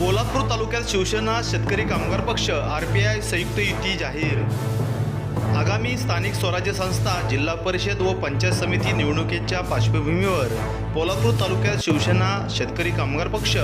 पोलादपूर तालुक्यात शिवसेना शेतकरी कामगार पक्ष आर पी आय संयुक्त युती जाहीर. आगामी स्थानिक स्वराज्य संस्था जिल्हा परिषद व पंचायत समिती निवडणुकीच्या पार्श्वभूमीवर पोलापूर तालुक्यात शिवसेना शेतकरी कामगार पक्ष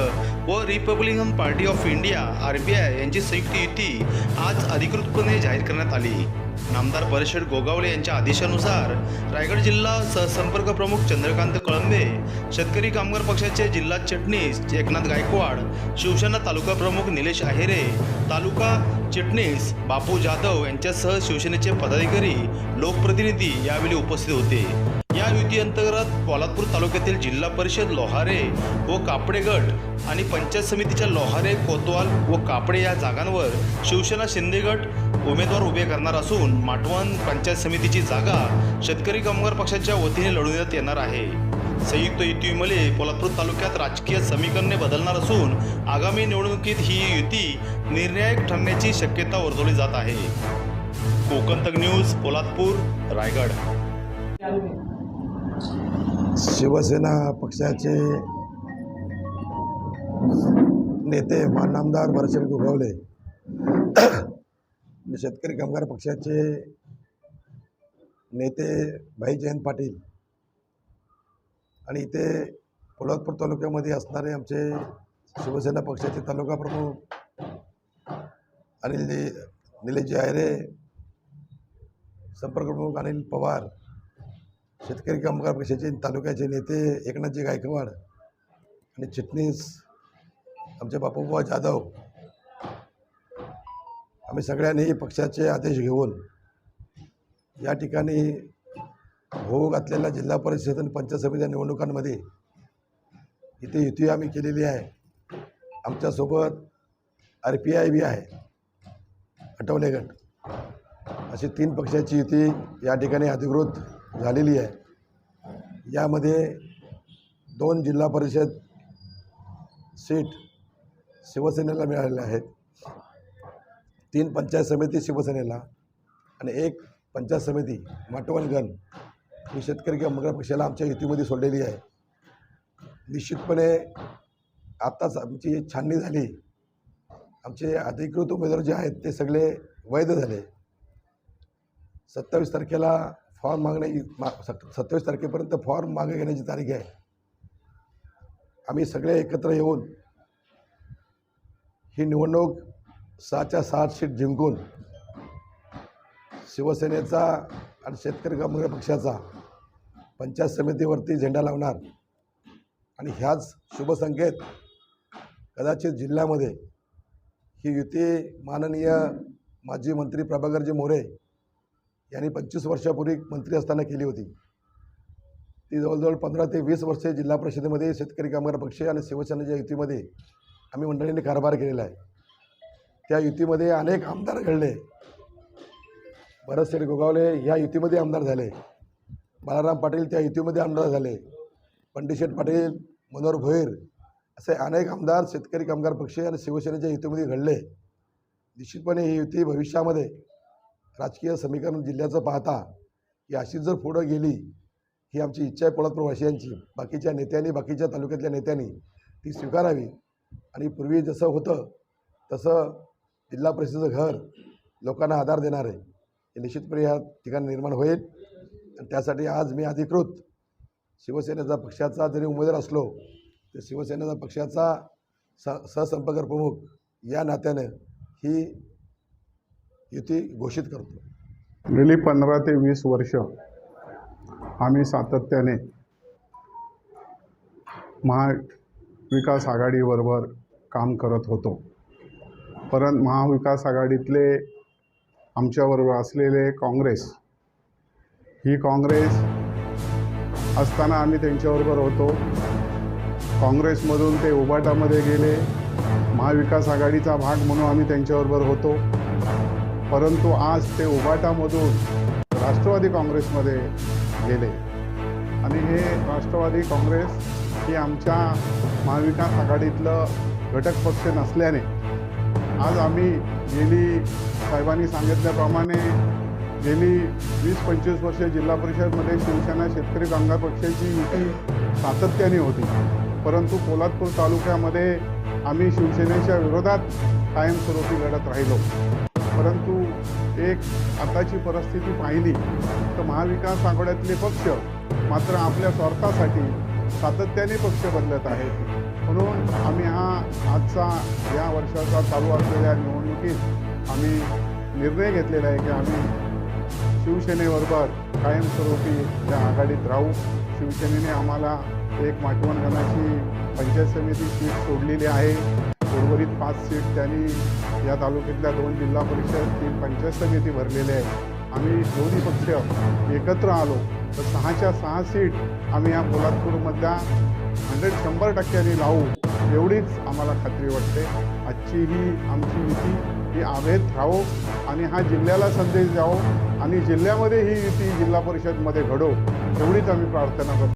व Republican Party of India R B I यांची संयुक्त युती आज अधिकृतपणे जाहीर करण्यात आली. नामदार परिषद गोगावले यांच्या आदेशानुसार रायगड जिल्हा सहसंपर्क प्रमुख चंद्रकांत कळंबे शेतकरी कामगार पक्षाचे जिल्हा चटणीस एकनाथ गायकवाड शिवसेना तालुका प्रमुख निलेश आहेरे तालुका चिटणीस बापू जाधव यांच्यासह शिवसेनेचे पदाधिकारी लोकप्रतिनिधी यावेळी उपस्थित होते. या युती अंतर्गत पोलादपूर तालुक्यातील जिल्हा परिषद लोहारे व कापडे गट आणि पंचायत समितीच्या लोहारे कोतवाल व कापडे या जागांवर शिवसेना शिंदे गट उमेदवार उभे करणार असून माटवण पंचायत समितीची जागा शेतकरी कामगार पक्षाच्या वतीने लढविण्यात येणार आहे. संयुक्त युतीमुळे पोलादपूर तालुक्यात राजकीय समीकरणे बदलणार असून आगामी निवडणुकीत ही युती निर्णायक ठरण्याची शक्यता वर्तवली जात आहे. कोकण तक न्यूज पोलादपूर रायगड. शिवसेना पक्षाचे नेते मान नामदार भरशेड गोगावले. शेतकरी कामगार पक्षाचे नेते भाई जयंत पाटील. आणि इथे पोलादपूर तालुक्यामध्ये असणारे आमचे शिवसेना पक्षाचे तालुका प्रमुख अनिल निलेशजी आयरे संपर्क प्रमुख अनिल पवार शेतकरी कामगार पक्षाचे तालुक्याचे नेते एकनाथजी गायकवाड आणि चिटणीस आमचे बापूबा जाधव आम्ही सगळ्यांनी पक्षाचे आदेश घेऊन या ठिकाणी होऊ घातलेल्या जिल्हा परिषद आणि पंचायत निवडणुकांमध्ये इथे युती आम्ही केलेली आहे. आमच्यासोबत आर पी आय बी आहे आठवले गट. अशी तीन पक्षाची युती या ठिकाणी अधिकृत झालेली आहे. यामध्ये दोन जिल्हा परिषद सीट शिवसेनेला मिळालेल्या आहेत. तीन पंचायत समिती शिवसेनेला आणि एक पंचायत समिती माटवणगण ही शेतकरी किंवा मगर पक्षाला आमच्या युतीमध्ये सोडलेली आहे. निश्चितपणे आत्ताच आमची छाननी झाली. आमचे अधिकृत उमेदवार जे आहेत ते सगळे वैध झाले. सत्तावीस तारखेला फॉर्म मागण्याची मा सत्तावीस तारखेपर्यंत फॉर्म मागे घेण्याची तारीख आहे. आम्ही सगळे एकत्र येऊन ही निवडणूक सहाच्या सात सीट जिंकून शिवसेनेचा आणि शेतकरी कामगार पक्षाचा पंचायत समितीवरती झेंडा लावणार आणि ह्याच शुभसंकेत कदाचित जिल्ह्यामध्ये ही युती माननीय माजी मंत्री प्रभाकरजी मोरे यांनी पंचवीस वर्षापूर्वी मंत्री असताना केली होती. ती जवळजवळ पंधरा ते वीस वर्षे जिल्हा परिषदेमध्ये शेतकरी कामगार पक्ष आणि शिवसेनेच्या युतीमध्ये आम्ही मंडळीने कारभार केलेला आहे. त्या युतीमध्ये अनेक आमदार घडले. भरत शेठ गोगावले ह्या युतीमध्ये आमदार झाले. बाळाराम पाटील त्या युतीमध्ये आमदार झाले. पंडितशेठ पाटील मनोहर भोईर असे अनेक आमदार शेतकरी कामगार पक्ष आणि शिवसेनेच्या युतीमध्ये घडले. निश्चितपणे ही युती भविष्यामध्ये राजकीय समीकरण जिल्ह्याचं पाहता ही अशीच जर पुढं गेली ही आमची इच्छा आहे पोळातपूरवासियांची बाकीच्या नेत्यांनी बाकीच्या तालुक्यातल्या नेत्यांनी ती स्वीकारावी. आणि पूर्वी जसं होतं तसं जिल्हा परिषदेचं घर लोकांना आधार देणार आहे. हे निश्चितपणे या ठिकाणी निर्माण होईल. आणि त्यासाठी आज मी अधिकृत शिवसेनेचा पक्षाचा जरी उमेदवार असलो तर शिवसेनेचा पक्षाचा स सहसंपर्क प्रमुख या नात्यानं ही युती घोषित करतो. गेली पंधरा ते वीस वर्ष आम्ही सातत्याने महाविकास आघाडीबरोबर काम करत होतो. परंतु महाविकास आघाडीतले आमच्याबरोबर असलेले काँग्रेस ही काँग्रेस असताना आम्ही त्यांच्याबरोबर होतो. काँग्रेसमधून ते उबाटामध्ये गेले. महाविकास आघाडीचा भाग म्हणून आम्ही त्यांच्याबरोबर होतो. परंतु आज ते उबाटामधून राष्ट्रवादी काँग्रेसमध्ये गेले. आणि हे राष्ट्रवादी काँग्रेस ही आमच्या महाविकास आघाडीतलं घटक पक्ष नसल्याने आज आम्ही गेली साहेबांनी सांगितल्याप्रमाणे गेली वीस पंचवीस वर्ष जिल्हा परिषदमध्ये शिवसेना शेतकरी कामगार पक्षाची युती सातत्याने होती. परंतु कोल्हापूर तालुक्यामध्ये आम्ही शिवसेनेच्या विरोधात कायमस्वरूपी लढत राहिलो. परंतु एक आताची परिस्थिती पाहिली तर महाविकास आघाड्यातले पक्ष मात्र आपल्या स्वार्थासाठी सातत्याने पक्ष बदलत आहेत. म्हणून आम्ही हा आजचा या वर्षाचा चालू असलेल्या निवडणुकीत आम्ही निर्णय घेतलेला आहे की आम्ही शिवसेनेबरोबर कायमस्वरूपी या आघाडीत राहू. शिवसेनेने आम्हाला एक माटवणगणाची पंचायत समिती सीट सोडलेली आहे. उर्वरित पाच सीट त्यांनी या तालुक्यातल्या दोन जिल्हा परिषद तीन पंचायत समिती भरलेल्या आहे. आम्ही दोन्ही पक्ष एकत्र आलो तर सहाच्या सहा सीट आम्ही या पोलादपूरमधल्या हंड्रेड शंभर टक्क्यांनी लावू एवढीच आम्हाला खात्री वाटते. आजची ही आमची युती ही आभेत राहो आणि हा जिल्ह्याला संदेश द्यावो आणि जिल्ह्यामध्ये ही युती जिल्हा परिषदमध्ये घडो एवढीच आम्ही प्रार्थना करतो.